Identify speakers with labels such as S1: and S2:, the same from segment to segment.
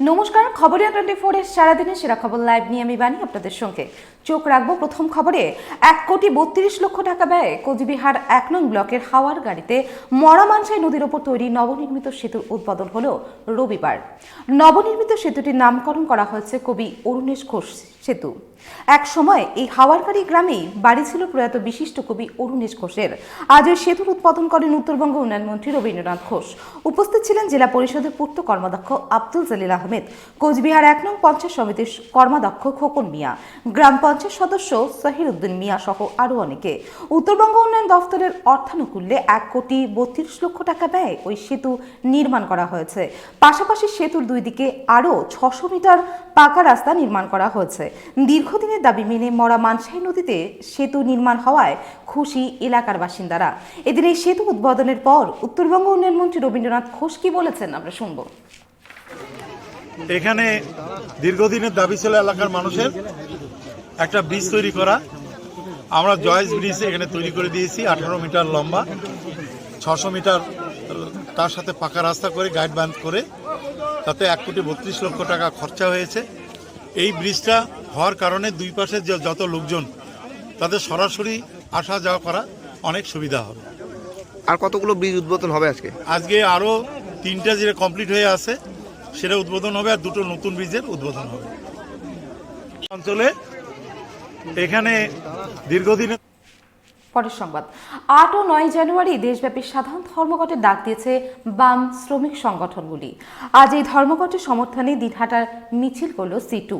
S1: নমস্কার খবরিয়া টোয়েন্টি ফোরের সারাদিনের সেরা খবর লাইভ নিয়ে আমি বানি আপনাদের সঙ্গে। চোখ রাখব প্রথম খবরে, এক কোটি বত্রিশ লক্ষ টাকা ব্যয়ে কোচবিহার এক নং ব্লকের হাওয়ার গাড়িতে মরা মরামানসাই নদীর ওপর তৈরি নবনির্মিত সেতুর উদ্বোধন হল রবিবার। নবনির্মিত সেতুটির নামকরণ করা হয়েছে কবি অরুণেশ ঘোষ। সেতু। এক সময় এই হাওয়ারগাড়ি গ্রামেই বাড়ি ছিল প্রয়াত বিশিষ্ট কবি অরুণেশ ঘোষের। আজ ওই সেতুর উৎপাদন করেন উত্তরবঙ্গ উন্নয়ন মন্ত্রী রবীন্দ্রনাথ ঘোষ। উপস্থিত ছিলেন জেলা পরিষদের পূর্ত কর্মাধ্যক্ষ আব্দুল জলিল আহমেদ, কোচবিহার এক নং পঞ্চায়েত সমিতির কর্মাধ্যক্ষ খোকন মিয়া, গ্রাম পঞ্চায়েত সদস্য উদ্দিন মিয়া সহ আরও অনেকে। উত্তরবঙ্গ উন্নয়ন দফতরের অর্থানুকূল্যে এক কোটি বত্রিশ লক্ষ টাকা ব্যয়ে ওই সেতু নির্মাণ করা হয়েছে। পাশাপাশি সেতুর দুই দিকে আরও ছশো মিটার পাকা রাস্তা নির্মাণ করা হয়েছে। দীর্ঘদিনের দাবি মেনে মরা মানসাই নদীতে সেতু নির্মাণ হওয়ায় খুশি এলাকার বাসিন্দারা। এদিন এই সেতু উদ্বোধনের পর উত্তরবঙ্গ উন্নয়ন মন্ত্রী রবীন্দ্রনাথ ঘোষ কি বলেছেন আমরা শুনব।
S2: এখানে দীর্ঘদিনের দাবি ছিল এলাকার মানুষের একটা ব্রিজ তৈরি করা। আমরা জয়েস ব্রিজ এখানে তৈরি করে দিয়েছি, আঠারো মিটার লম্বা, ছশো মিটার, তার সাথে পাকা রাস্তা করে, গাইড বাঁধ করে, তাতে এক কোটি বত্রিশ লক্ষ টাকা খরচা হয়েছে। এই ব্রিজটা হওয়ার কারণে দুই পাশে যত লোকজন তাদের সরাসরি আসা যাওয়া করা অনেক সুবিধা হবে।
S3: আর কতগুলো ব্রিজ উদ্বোধন হবে আজকে?
S2: আজকে আরও তিনটা যেটা কমপ্লিট হয়ে আছে সেটা উদ্বোধন হবে আর দুটো নতুন ব্রিজের উদ্বোধন হবে। অঞ্চলে এখানে দীর্ঘদিনের
S1: পরের সংবাদ। আট ও নয় জানুয়ারি দেশব্যাপী সাধারণ ধর্মঘটের ডাক দিয়েছে বাম শ্রমিক সংগঠনগুলি। আজ এই ধর্মঘটের সমর্থনে দিনহাটার মিছিল করল সিটু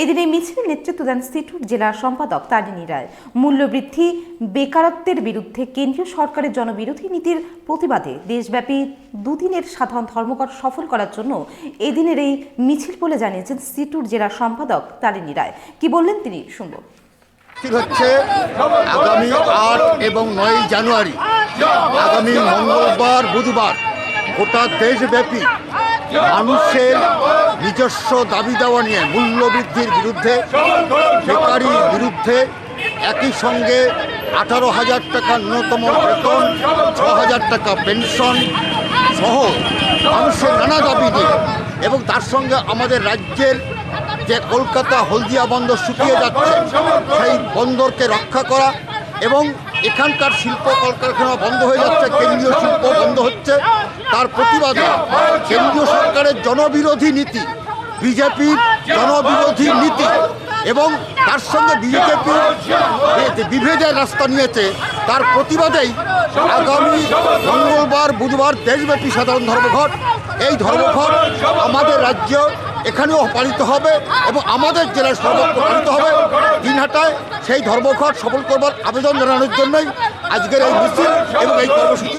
S1: এদিন এই মিছিলের নেতৃত্ব দেন সিটুর জেলার সম্পাদক তারিণী রায়। মূল্যবৃদ্ধি, বেকারত্বের বিরুদ্ধে কেন্দ্রীয় সরকারের জনবিরোধী নীতির প্রতিবাদে দেশব্যাপী দুদিনের সাধারণ ধর্মঘট সফল করার জন্য এদিনের এই মিছিল বলে জানিয়েছেন সিটুর জেলার সম্পাদক তারিণী রায়। কি বললেন তিনি? শুনব।
S4: ঠিক হচ্ছে আগামী আট এবং নয় জানুয়ারি, আগামী মঙ্গলবার, বুধবার, গোটা দেশব্যাপী মানুষের নিজস্ব দাবি দেওয়া নিয়ে মূল্যবৃদ্ধির বিরুদ্ধে, বেকারির বিরুদ্ধে একই সঙ্গে আঠারো হাজার টাকা ন্যূনতম বেতন, ছ হাজার টাকা পেনশন সহ মানুষের নানা দাবি নিয়ে এবং তার সঙ্গে আমাদের রাজ্যের যে কলকাতা হলদিয়া বন্দর শুকিয়ে যাচ্ছে, সেই বন্দরকে রক্ষা করা এবং এখানকার শিল্প কলকারখানা বন্ধ হয়ে যাচ্ছে, কেন্দ্রীয় শিল্প বন্ধ হচ্ছে, তার প্রতিবাদে কেন্দ্রীয় সরকারের জনবিরোধী নীতি, বিজেপির জনবিরোধী নীতি এবং তার সঙ্গে বিজেপি বিভেদের রাস্তা নিয়েছে, তার প্রতিবাদেই আগামী মঙ্গলবার, বুধবার দেশব্যাপী সাধারণ ধর্মঘট। এই ধর্মঘট আমাদের রাজ্য এখানেও পালিত হবে এবং আমাদের জেলায় সর্বত্র পালিত হবে। দিনহাটায় সেই ধর্মঘট সফল করবার আবেদন জানানোর জন্যই আজকের এই মিছিল এবং এই কর্মসূচি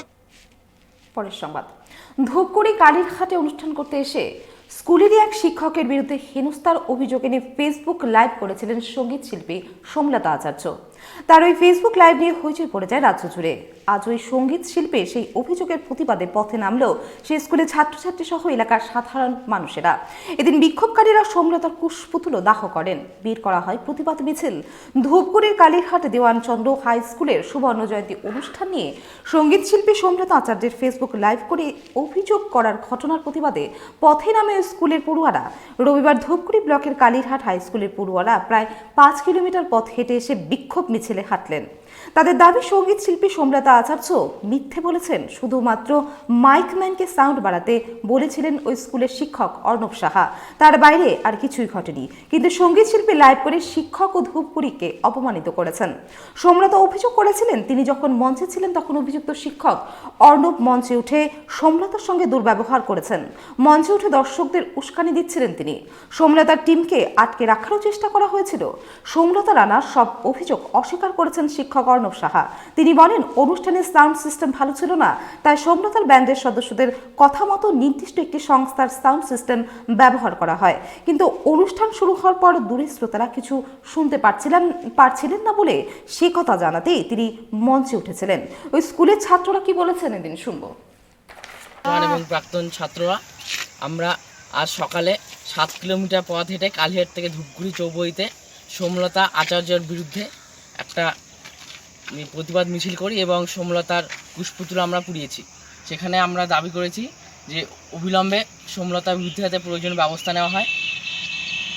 S1: পরের সংবাদ। ধূপগুড়ি কালীরহাটে অনুষ্ঠান করতে এসে স্কুলেরই এক শিক্ষকের বিরুদ্ধে হেনস্থার অভিযোগ এনে ফেসবুক লাইভ করেছিলেন সংগীত শিল্পী সোমলতা আচার্য। তার ওই ফেসবুক লাইভ নিয়ে হইচই পড়ে যায় রাজ্য জুড়ে। আজ ওই সংগীত শিল্পে সেই অভিযোগের প্রতিবাদে পথে নামলেও সেই স্কুলে ছাত্রছাত্রী সহ এলাকার সাধারণ মানুষেরা। এদিন বিক্ষোভকারীরা সোমলতার কুশপুতুলো দাহ করেন। বের করা হয় প্রতিবাদ মিছিল। ধূপগুড়ির কালীরহাট দেওয়ানচন্দ্র হাই স্কুলের সুবর্ণ জয়ন্তী অনুষ্ঠান নিয়ে সংগীত শিল্পী সোমলতা আচার্যের ফেসবুক লাইভ করে অভিযোগ করার ঘটনার প্রতিবাদে পথে নামে স্কুলের পড়ুয়ারা। রবিবার ধূপগুড়ি ব্লকের কালীরহাট হাই স্কুলের পড়ুয়ারা প্রায় পাঁচ কিলোমিটার পথ হেঁটে এসে বিক্ষোভ মিছিলে হাঁটলেন। তাদের দাবি সংগীত শিল্পী সোমলতা আচার্য মিথ্যে বলেছেন, শুধুমাত্র মাইক ম্যানকে সাউন্ড বাড়াতে বলেছিলেন ওই স্কুলের শিক্ষক অর্ণব সাহা। তার বাইরে আর কিছুই ঘটেনি, কিন্তু সংগীত শিল্পী লাইভ করে শিক্ষক ও ধূপপুরীকে অপমানিত করেছেন। সোমলতা অভিযোগ করেছিলেন, তিনি যখন মঞ্চে ছিলেন তখন অভিযুক্ত শিক্ষক অর্ণব মঞ্চে উঠে সোমলতার সঙ্গে দুর্ব্যবহার করেছেন। মঞ্চে উঠে দর্শকদের উস্কানি দিচ্ছিলেন তিনি। সোমলতার টিমকে আটকে রাখারও চেষ্টা করা হয়েছিল। সোমলতা রানা সব অভিযোগ অস্বীকার করেছেন শিক্ষক অর্ণব সাহা। তিনি বলেন অনুষ্ঠানের সাউন্ড সিস্টেম ভালো ছিল না, তাই সোমলতার ব্যান্ডের সদস্যদের কথা মতো নির্দিষ্ট একটি সংস্থার সাউন্ড সিস্টেম ব্যবহার করা হয়। কিন্তু অনুষ্ঠান শুরু হওয়ার পর দূরের শ্রোতারা কিছু শুনতে পারছিলেন পারছিলেন না বলে সে কথা জানাতেই তিনি মঞ্চে উঠেছিলেন। ওই স্কুলের ছাত্ররা কি বলেছেন এদিন শুনব।
S5: এবং প্রাক্তন ছাত্ররা, আমরা আজ সকালে সাত কিলোমিটার পথ হেঁটে কালিহাট থেকে ধূপগুড়ি চৌবইতে সোমলতা আচার্যের বিরুদ্ধে একটা প্রতিবাদ মিছিল করি এবং সোমলতার কুশপুতুল আমরা পুড়িয়েছি। সেখানে আমরা দাবি করেছি যে অবিলম্বে সোমলতার বিরুদ্ধে যাতে প্রয়োজনীয় ব্যবস্থা নেওয়া হয়।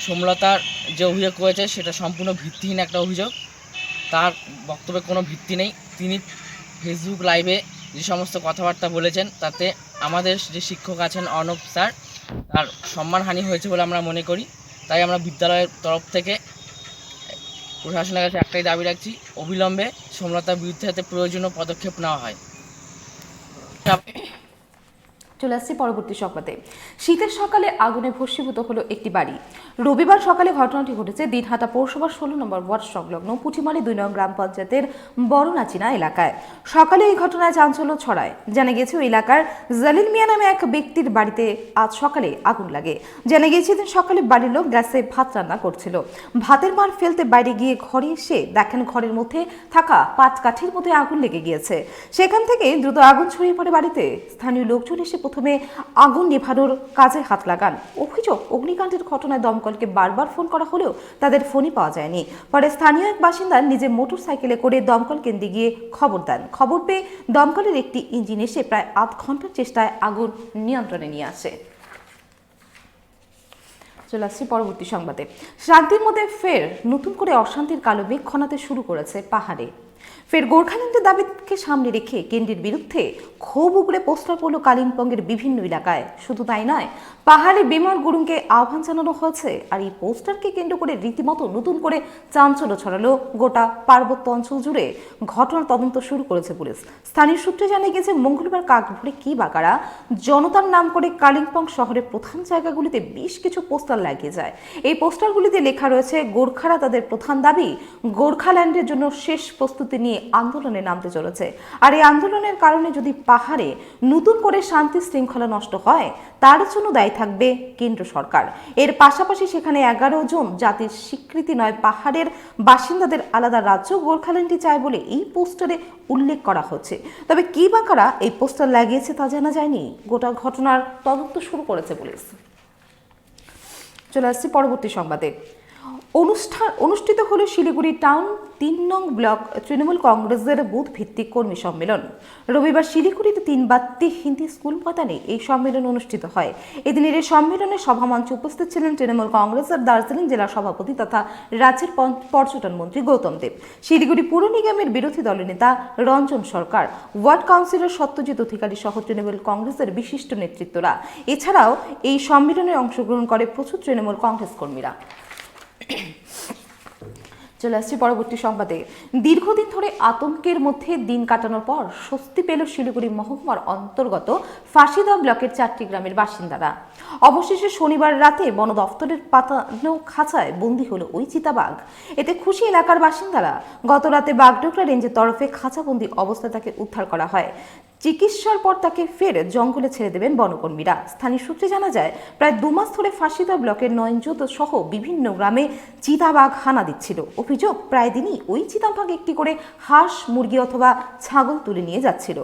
S5: সোমলতার যে অভিযোগ করেছে সেটা সম্পূর্ণ ভিত্তিহীন একটা অভিযোগ। তার বক্তব্যে কোনো ভিত্তি নেই। তিনি ফেসবুক লাইভে যে সমস্ত কথাবার্তা বলেছেন, তাতে আমাদের যে শিক্ষক আছেন অর্ণব স্যার, তার সম্মানহানি হয়েছে বলে আমরা মনে করি। তাই আমরা বিদ্যালয়ের তরফ থেকে প্রশাসনের কাছে একটাই দাবি রাখছি অবিলম্বে সমলতার বিরুদ্ধে যাতে প্রয়োজনীয় পদক্ষেপ নেওয়া হয়।
S1: চলে আসছি পরবর্তী সংবাদে। শীতের সকালে আগুনে ভস্মীভূত হলো একটি বাড়ি। রবিবার সকালে ঘটনাটি ঘটেছে দিনহাটা পৌরসভার ষোলো নম্বর ওয়ার্ড সংলগ্ন পুঁটিমারি দুই নং গ্রাম পঞ্চায়েতের বড়নাচিনা এলাকায়। সকালে এই ঘটনায় চাঞ্চল্য ছড়ায়। জানা গেছে ওই এলাকার জালিল মিয়া নামে এক ব্যক্তির বাড়িতে আজ সকালে আগুন লাগে। জানা গেছে দিন সকালে বাড়ির লোক গ্যাসে ভাত রান্না করছিল। ভাতের মার ফেলতে বাইরে গিয়ে ঘরে এসে দেখেন ঘরের মধ্যে থাকা পাট কাঠির মধ্যে আগুন লেগে গিয়েছে। সেখান থেকে দ্রুত আগুন ছড়িয়ে পড়ে বাড়িতে। স্থানীয় লোকজন এসে প্রথমে আগুন নেভানোর কাজে হাত লাগান। অভিযোগ, অগ্নিকাণ্ডের ঘটনায় দমকলকে বারবার ফোন করা হলেও তাদের ফোনই পাওয়া যায়নি। পরে স্থানীয় এক বাসিন্দা নিজে মোটর সাইকেলে করে দমকল কেন্দ্রে গিয়ে খবর দেন। খবর পেয়ে দমকলের একটি ইঞ্জিন এসে প্রায় আধ ঘণ্টার চেষ্টায় আগুন নিয়ন্ত্রণে নিয়ে আসে। চলে আসছি পরবর্তী সংবাদে। শান্তির মধ্যে ফের নতুন করে অশান্তির কালো মেঘ খনাতে শুরু করেছে পাহাড়ে। ফের গোর্খাল্যান্ডের দাবিকে সামনে রেখে কেন্দ্রের বিরুদ্ধে ক্ষোভ উগড়ে পোস্টার পড়ল কালিম্পংয়ের বিভিন্ন এলাকায়। শুধু তাই নয় পাহাড়ে বিমল গুরুংকে আহ্বান জানানো হয়েছে আর এই পোস্টারকে কেন্দ্র করে রীতিমতো নতুন করে চাঞ্চল্য ছড়ালো গোটা পার্বত্য অঞ্চল জুড়ে। ঘটনার তদন্ত শুরু করেছে পুলিশ। স্থানীয় সূত্রে জানা গেছে মঙ্গলবার কাক ভরে কি বাকারা জনতার নাম করে কালিম্পং শহরের প্রধান জায়গাগুলিতে বেশ কিছু পোস্টার লাগিয়ে যায়। এই পোস্টারগুলিতে লেখা রয়েছে, গোর্খারা তাদের প্রধান দাবি, গোর্খাল্যান্ডের জন্য শেষ প্রস্তুতি নিয়ে আন্দোলনে নামতে চলেছে। আর এই আন্দোলনের কারণে যদি পাহাড়ে নতুন করে শান্তি শৃঙ্খলা নষ্ট হয় তার জন্য দায় থাকবে কেন্দ্র সরকার। এর পাশাপাশি সেখানে এগারো জন জাতির স্বীকৃতি নয়, পাহাড়ের বাসিন্দাদের আলাদা রাজ্য গোর্খাল্যান্ডটি চায় বলে এই পোস্টারে উল্লেখ করা হচ্ছে। তবে কি বা কারা এই পোস্টার লাগিয়েছে তা জানা যায়নি। গোটা ঘটনার তদন্ত শুরু করেছে পুলিশ। চলে আসছি পরবর্তী সংবাদে। অনুষ্ঠান অনুষ্ঠিত হল শিলিগুড়ি টাউন তিন নং ব্লক তৃণমূল কংগ্রেসের বুথ ভিত্তিক কর্মী সম্মেলন। রবিবার শিলিগুড়িতে তিন বাত্তি হিন্দি স্কুল ময়দানে এই সম্মেলন অনুষ্ঠিত হয়। এদিনের এই সম্মেলনে সভামঞ্চে উপস্থিত ছিলেন তৃণমূল কংগ্রেসের দার্জিলিং জেলা সভাপতি তথা রাজ্যের পর্যটন মন্ত্রী গৌতম দেব। শিলিগুড়ি পুর নিগমের বিরোধী দলের নেতা রঞ্জন সরকার, ওয়ার্ড কাউন্সিলর সত্যজিৎ অধিকারী সহ তৃণমূল কংগ্রেসের বিশিষ্ট নেতৃত্বরা। এছাড়াও এই সম্মেলনে অংশগ্রহণ করে প্রচুর তৃণমূল কংগ্রেস কর্মীরা। চলে আসছি পরবর্তী সংবাদে। দীর্ঘদিন ধরে আতঙ্কের মধ্যে দিন কাটানোর পর স্বস্তি পেল শিলিগুড়ি মহকুমার অন্তর্গত ফাঁসিদা ব্লকের চারটি গ্রামের বাসিন্দারা। অবশেষে শনিবার রাতে বন দফতরের পাতানো খাঁচায় বন্দী হলো ওই চিতাবাঘ। এতে খুশি এলাকার বাসিন্দারা গত রাতে বাগডোগরা রেঞ্জের তরফে খাঁচাবন্দি অবস্থায় তাকে উদ্ধার করা হয়। চিকিৎসার পর তাকে ফের জঙ্গলে ছেড়ে দেবেন বনকর্মীরা। স্থানীয় সূত্রে জানা যায়, প্রায় দু মাস ধরে ফাঁসিদা ব্লকের নয়নজোত সহ বিভিন্ন গ্রামে চিতাবাঘ হানা দিচ্ছিল। অভিযোগ, প্রায় দিনই ওই চিতাবাঘ একটি করে হাঁস, মুরগি অথবা ছাগল তুলে নিয়ে যাচ্ছিল।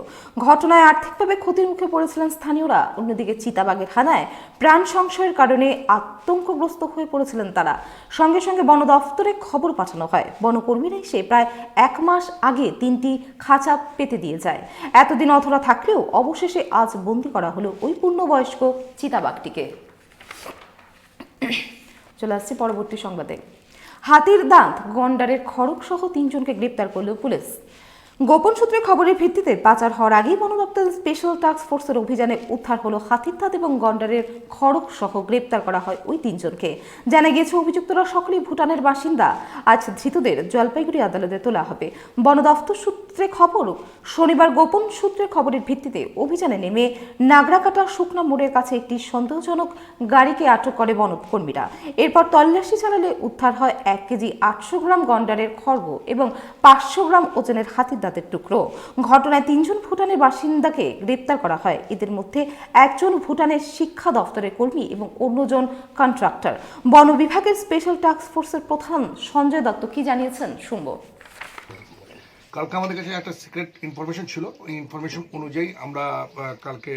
S1: ঘটনায় আর্থিকভাবে ক্ষতির মুখে পড়েছিলেন স্থানীয়রা। অন্যদিকে চিতাবাঘের হানায় প্রাণ সংশয়ের কারণে আতঙ্কগ্রস্ত হয়ে পড়েছিলেন তারা। সঙ্গে সঙ্গে বন দফতরে খবর পাঠানো হয়। বনকর্মীরা এসে প্রায় এক মাস আগে তিনটি খাঁচা পেতে দিয়ে যায়। এতদিন অধরা থাকলেও অবশেষে আজ বন্দি করা হলো ওই পূর্ণবয়স্ক চিতাবাঘটিকে। চলে আসছি পরবর্তী সংবাদে। হাতির দাঁত গন্ডারের খড়ক সহ তিনজনকে গ্রেপ্তার করল পুলিশ। গোপন সূত্রে খবরের ভিত্তিতে পাচার হওয়ার আগেই বন দপ্তরের স্পেশাল টাস্ক ফোর্সের অভিযানে উদ্ধার হলো হাতির দাঁত এবং গন্ডারের খড়ক সহ গ্রেপ্তার করা হয় ওই তিনজনকে। জানা গিয়েছে, অভিযুক্তরা সকলেই ভুটানের বাসিন্দা। আজ ধৃতদের জলপাইগুড়ি আদালতে তোলা হবে। বন দপ্তর সূত্রে খবর, শনিবার গোপন সূত্রে খবরের ভিত্তিতে অভিযানে নেমে নাগরাকাটা শুকনা মোড়ের কাছে একটি সন্দেহজনক গাড়িকে আটক করে বনকর্মীরা এরপর তল্লাশি চালালে উদ্ধার হয় এক কেজি আটশো গ্রাম গন্ডারের খর্গ এবং পাঁচশো গ্রাম ওজনের হাতির দাঁতের টুকরো। ঘটনায় তিনজন ভুটানের বাসিন্দাকে গ্রেপ্তার করা হয়। এদের মধ্যে একজন ভুটানের শিক্ষা দফতরের কর্মী এবং অন্যজন কন্ট্রাক্টর। বন বিভাগের স্পেশাল টাস্ক ফোর্সের প্রধান সঞ্জয় দত্ত কি জানিয়েছেন শুনব।
S6: কালকে আমাদের কাছে একটা সিক্রেট ইনফরমেশন ছিল। ওই ইনফরমেশন অনুযায়ী আমরা কালকে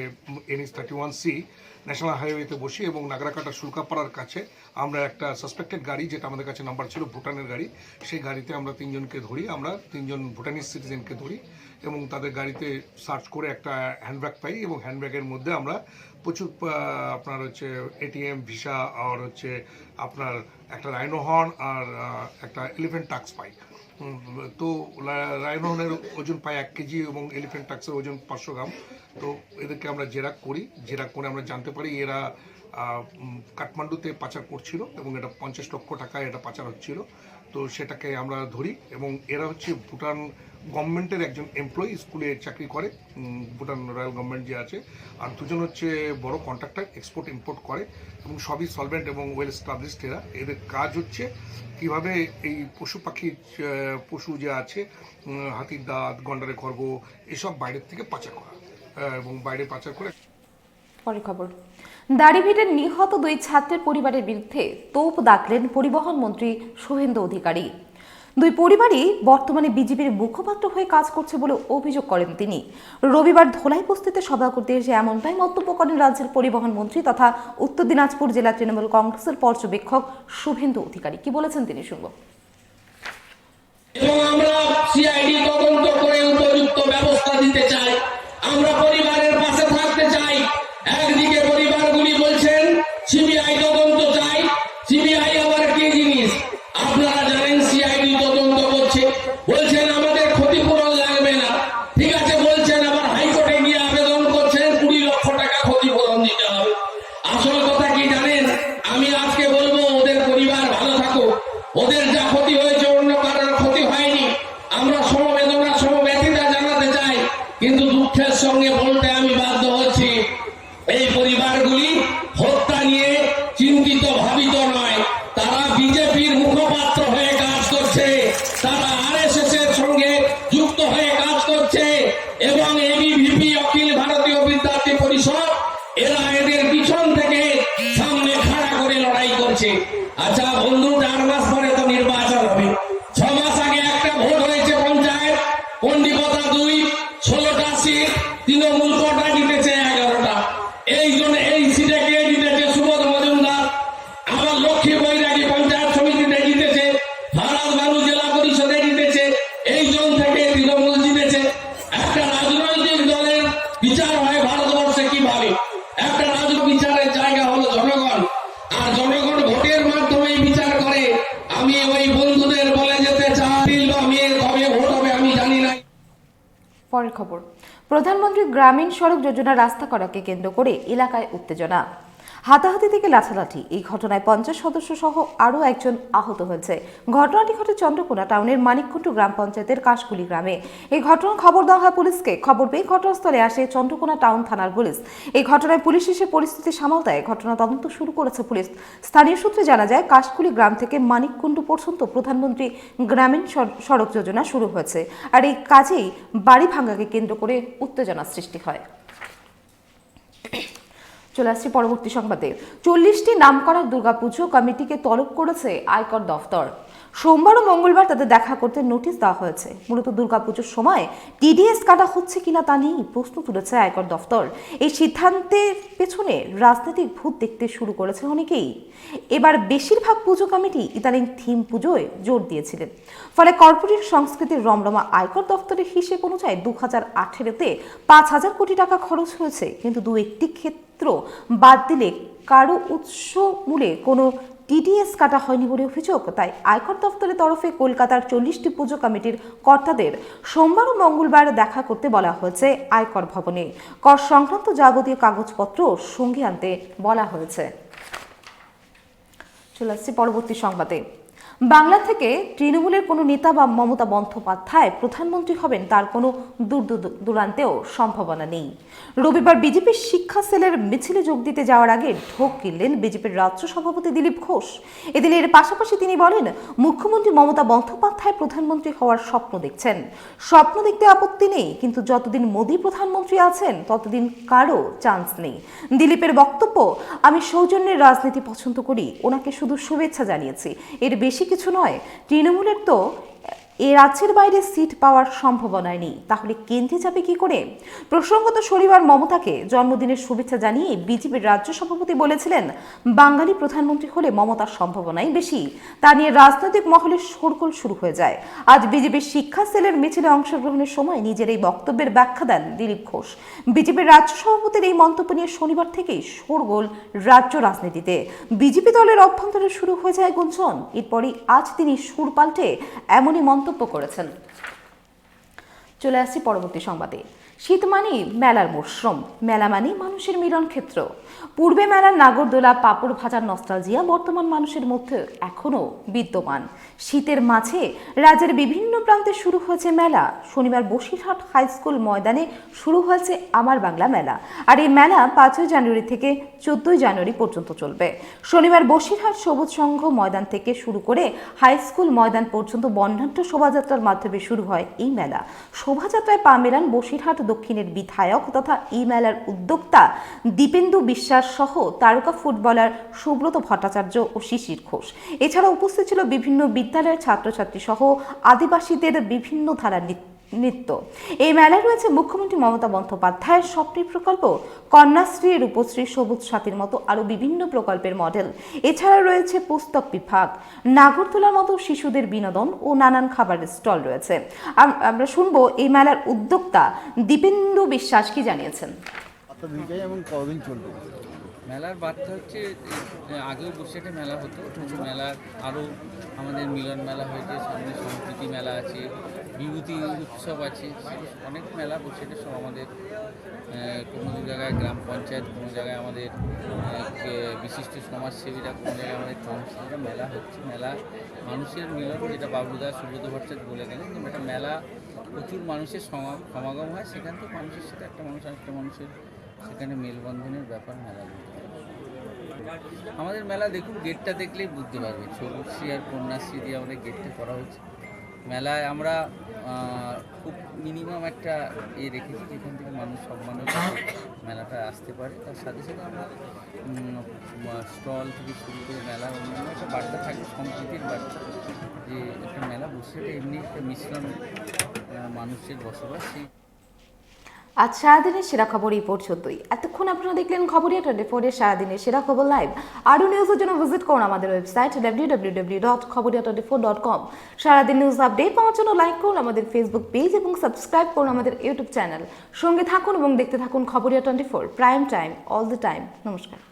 S6: NS thirty one C national হাইওয়েতে বসি এবং নাগরাকাটা শুল্কাপাড়ার কাছে আমরা একটা সাসপেক্টেড গাড়ি, যেটা আমাদের কাছে নাম্বার ছিল, ভুটানের গাড়ি। সেই গাড়িতে আমরা তিনজনকে ধরি, আমরা তিনজন ভুটানিজ সিটিজেনকে ধরি এবং তাদের গাড়িতে সার্চ করে একটা হ্যান্ডব্যাগ পাই এবং হ্যান্ডব্যাগের মধ্যে আমরা প্রচুর আপনার হচ্ছে এটিএম ভিসা আর হচ্ছে আপনার একটা রাইনোহর্ন আর একটা এলিফেন্ট টাক্স পাই। তো রায়নহনের ওজন প্রায় এক কেজি এবং এলিফেন্ট টাক্সের ওজন পাঁচশো গ্রাম। তো এদেরকে আমরা জেরাক করি জেরাক করে আমরা জানতে পারি এরা কাঠমান্ডুতে পাচার করছিল এবং এটা পঞ্চাশ লক্ষ টাকায় এটা পাচার হচ্ছিল। তো সেটাকে আমরা ধরি এবং এরা হচ্ছে ভুটান গভর্নমেন্টের একজন এমপ্লয়ি স্কুলে চাকরি করে। ভুটান রয়্যাল গভর্নমেন্ট যে আছে, আর দুজন হচ্ছে বড় কন্ট্রাক্টর এক্সপোর্ট ইম্পোর্ট করে এবং সবই সলভেন্ট এবং ওয়েল স্টাবলিশড এরা। এদের কাজ হচ্ছে কীভাবে এই পশু পাখির পশু যে আছে হাতির দাঁত, গন্ডারের খর্গ, এসব বাইরের থেকে পাচার করা। এবং বাইরে পাচার করে
S1: পরের খবর। দাড়িভিটের নিহত দুই ছাত্রের পরিবারের বিরুদ্ধে তোপ দাগলেন পরিবহন মন্ত্রী শুভেন্দু অধিকারী। দুই পরিবারই বর্তমানে বিজেপির মুখপাত্র হয়ে কাজ করছে বলে অভিযোগ করেন তিনি। রবিবার ধোলাই বস্তিতে সভা করতে এসে এমনটাই মন্তব্য করেন রাজ্যের পরিবহন মন্ত্রী তথা উত্তর দিনাজপুর জেলা তৃণমূল কংগ্রেসের পর্যবেক্ষক শুভেন্দু অধিকারী। কি বলেছেন তিনি শুনব।
S7: আমরা সিআইডি তদন্ত করে উপযুক্ত ব্যবস্থা দিতে চাই। আমরা পরিবারের পাশে একদিকে চার মাস
S1: পরের খবর। প্রধানমন্ত্রী গ্রামীণ সড়ক যোজনা রাস্তা করাকে কেন্দ্র করে এলাকায় উত্তেজনা। হাতাহাতি থেকে লাঠালাঠি এই ঘটনায় পঞ্চাশ সদস্য সহ আরও একজন আহত হয়েছে। ঘটনাটি ঘটে চন্দ্রকোনা টাউনের মানিককুণ্ড গ্রাম পঞ্চায়েতের কাশকুলি গ্রামে। এই ঘটনার খবর দেওয়া হয় পুলিশকে। খবর পেয়ে ঘটনাস্থলে আসে চন্দ্রকোনা টাউন থানার পুলিশ। এই ঘটনায় পুলিশ এসে পরিস্থিতি সামাল দেয়। ঘটনা তদন্ত শুরু করেছে পুলিশ। স্থানীয় সূত্রে জানা যায়, কাশকুলি গ্রাম থেকে মানিককুণ্ড পর্যন্ত প্রধানমন্ত্রী গ্রামীণ সড়- সড়ক যোজনা শুরু হয়েছে। আর এই কাজেই বাড়ি ভাঙ্গাকে কেন্দ্র করে উত্তেজনা সৃষ্টি হয়। চলে আসছি পরবর্তী সংবাদে। চল্লিশটি নামকরা দুর্গাপুজো কমিটিকে তলব করেছে আয়কর দফতর। সোমবার ও মঙ্গলবার তাদের দেখা করতে নোটিশ দেওয়া হয়েছে। মূলত দুর্গাপুজোর সময় টিডিএস কাটা হচ্ছে কিনা তা নিয়েই প্রশ্ন তুলেছে আয়কর দফতর। এই সিদ্ধান্তের পেছনে রাজনৈতিক ভূত দেখতে শুরু করেছে অনেকেই। এবার বেশিরভাগ পুজো কমিটি ইদানিং থিম পুজোয় জোর দিয়েছিলেন। ফলে কর্পোরেট সংস্কৃতির রমরমা আয়কর দফতরের হিসেব অনুযায়ী দু হাজার আঠেরোতে পাঁচ হাজার কোটি টাকা খরচ হয়েছে। কিন্তু দু একটি ক্ষেত্র বাদ দিলে কারও উৎস মূলে কোনো টিডিএস কাটা হয়নি বলে অভিযোগ, তাই আয়কর দফতরের তরফে কলকাতার চল্লিশটি পুজো কমিটির কর্তাদের সোমবার ও মঙ্গলবার দেখা করতে বলা হয়েছে আয়কর ভবনে। কর সংক্রান্ত যাবতীয় কাগজপত্র সঙ্গে আনতে বলা হয়েছে। চলে আসছি পরবর্তী সংবাদে। বাংলা থেকে তৃণমূলের কোনো নেতা বা মমতা বন্দ্যোপাধ্যায় প্রধানমন্ত্রী হবেন তার কোনো দূর দূর- দূরান্তেও সম্ভাবনা নেই। রবিবার বিজেপির শিক্ষা সেলের মিছিলে যোগ দিতে যাওয়ার আগে ঢোক কিনলেন বিজেপির রাজ্য সভাপতি দিলীপ ঘোষ। এদিন এর পাশাপাশি তিনি বলেন, মুখ্যমন্ত্রী মমতা বন্দ্যোপাধ্যায় প্রধানমন্ত্রী হওয়ার স্বপ্ন দেখছেন। স্বপ্ন দেখতে আপত্তি নেই, কিন্তু যতদিন মোদী প্রধানমন্ত্রী আছেন, ততদিন কারও চান্স নেই। দিলীপের বক্তব্য, আমি সৌজন্যের রাজনীতি পছন্দ করি, ওনাকে শুধু শুভেচ্ছা জানিয়েছি। এর বেশি কিছু নয়। তৃণমূলের তো এ রাজ্যের বাইরে সিট পাওয়ার সম্ভাবনায় নেই। তাহলে কেন্দ্রে যাবে কি করে? প্রসঙ্গত শনিবার মমতাকে জন্মদিনের শুভেচ্ছা জানিয়ে বিজেপির রাজ্য সভাপতি বলেছিলেন, বাঙালি প্রধানমন্ত্রী হলে মমতার সম্ভাবনাই বেশি। তা নিয়ে রাজনৈতিক মহলে শোরগোল শুরু হয়ে যায়। আজ বিজেপির শিক্ষা সেলের মিছিলে অংশগ্রহণের সময় নিজের এই বক্তব্যের ব্যাখ্যা দেন দিলীপ ঘোষ। বিজেপির রাজ্য সভাপতির এই মন্তব্য নিয়ে শনিবার থেকেই শোরগোল রাজ্য রাজনীতিতে। বিজেপি দলের অভ্যন্তরে শুরু হয়ে যায় গুঞ্জন। এরপরই আজ তিনি সুর পাল্টে এমনই মন্তব্য করেছেন। চলে আসছি পরবর্তী সংবাদে। শীত মানেই মেলার মরশুম। মেলা মানেই মানুষের মিলন ক্ষেত্র পূর্বে মেলার নাগরদোলা, পাপড় ভাজার নস্টালজিয়া বর্তমান মানুষের মধ্যে এখনও বিদ্যমান। শীতের মাঝে রাজ্যের বিভিন্ন প্রান্তে শুরু হয়েছে মেলা। শনিবার বসিরহাট হাই স্কুল ময়দানে শুরু হয়েছে আমার বাংলা মেলা। আর এই মেলা পাঁচই জানুয়ারি থেকে চোদ্দই জানুয়ারি পর্যন্ত চলবে। শনিবার বসিরহাট সবুজ সংঘ ময়দান থেকে শুরু করে হাই স্কুল ময়দান পর্যন্ত বর্ণাঢ্য শোভাযাত্রার মাধ্যমে শুরু হয় এই মেলা। শোভাযাত্রায় পা মেলান বসিরহাট দক্ষিণের বিধায়ক তথা এই মেলার উদ্যোক্তা দীপেন্দু বিশ্বাস সহ তারকা ফুটবলার সুব্রত ভট্টাচার্য ও শিশির ঘোষ। এছাড়া উপস্থিত ছিল বিভিন্ন বিদ্যালয়ের ছাত্রছাত্রী সহ আদিবাসীদের বিভিন্ন ধারার নৃত্য নৃত্য। এই মেলায় রয়েছে মুখ্যমন্ত্রী মমতা বন্দ্যোপাধ্যায়ের স্বপ্নের প্রকল্প, কন্যাশ্রী, রূপশ্রী, সবুজ সাথীর মতো আরও বিভিন্ন প্রকল্পের মডেল। এছাড়া রয়েছে পুস্তক বিভাগ, নাগরতলার মতো শিশুদের বিনোদন ও নানান খাবারের স্টল রয়েছে। আমরা শুনব এই মেলার উদ্যোক্তা দীপেন্দু বিশ্বাস কি জানিয়েছেন।
S8: মেলার বার্তা হচ্ছে আগেও বসিরহাটে মেলা হতো। কিন্তু মেলার আরও আমাদের মিলন মেলা হয়েছে, সামনে সংস্কৃতি মেলা আছে, বিভূতি উৎসব আছে। অনেক মেলা বসিরহাটে সব আমাদের কোনো জায়গায়, গ্রাম পঞ্চায়েত কোনো জায়গায় আমাদের বিশিষ্ট সমাজসেবীরা কোনো জায়গায় আমাদের কাউন্সিলররা মেলা হচ্ছে। মেলা মানুষের মিলন, যেটা বাবুদা সুব্রত ভট্টাচার্য বলে গেলেন, যে একটা মেলা প্রচুর মানুষের সমা- সমাগম হয়। সেখান থেকে মানুষের সাথে একটা মানুষ, আরেকটা মানুষের সেখানে মেলবন্ধনের ব্যাপার মেলা আমাদের মেলা দেখুন গেটটা দেখলেই বুঝতে পারবে। সবুজশ্রী আর কন্যাশ্রী দিয়ে আমাদের গেটটা করা হয়েছে মেলায় আমরা খুব মিনিমাম একটা এ রেখেছি, যেখান থেকে মানুষ সব মানুষ মেলাটা আসতে পারে। তার সাথে সাথে আমরা স্টল থেকে শুরু করে মেলার অন্যান্য একটা বার্তা থাকে সংস্কৃতির বার্তা। যে একটা মেলা বসে এমনি একটা মিশ্রণ মানুষের বসবাস, সেই
S1: আজ সারাদিনের সেরা খবর এই পর্যন্তই। এতক্ষণ আপনারা দেখলেন খবরিয়া টোয়েন্টি ফোরের সারাদিনের সেরা খবর লাইভ। আরও নিউজের জন্য ভিজিট করুন আমাদের website W W W dot Khabriya twenty four dot com সারাদিন নিউজ আপডেট পাওয়ার জন্য লাইক করুন আমাদের ফেসবুক পেজ এবং সাবস্ক্রাইব করুন আমাদের ইউটিউব চ্যানেল সঙ্গে থাকুন এবং দেখতে থাকুন Khabriya twenty four prime time all the time নমস্কার।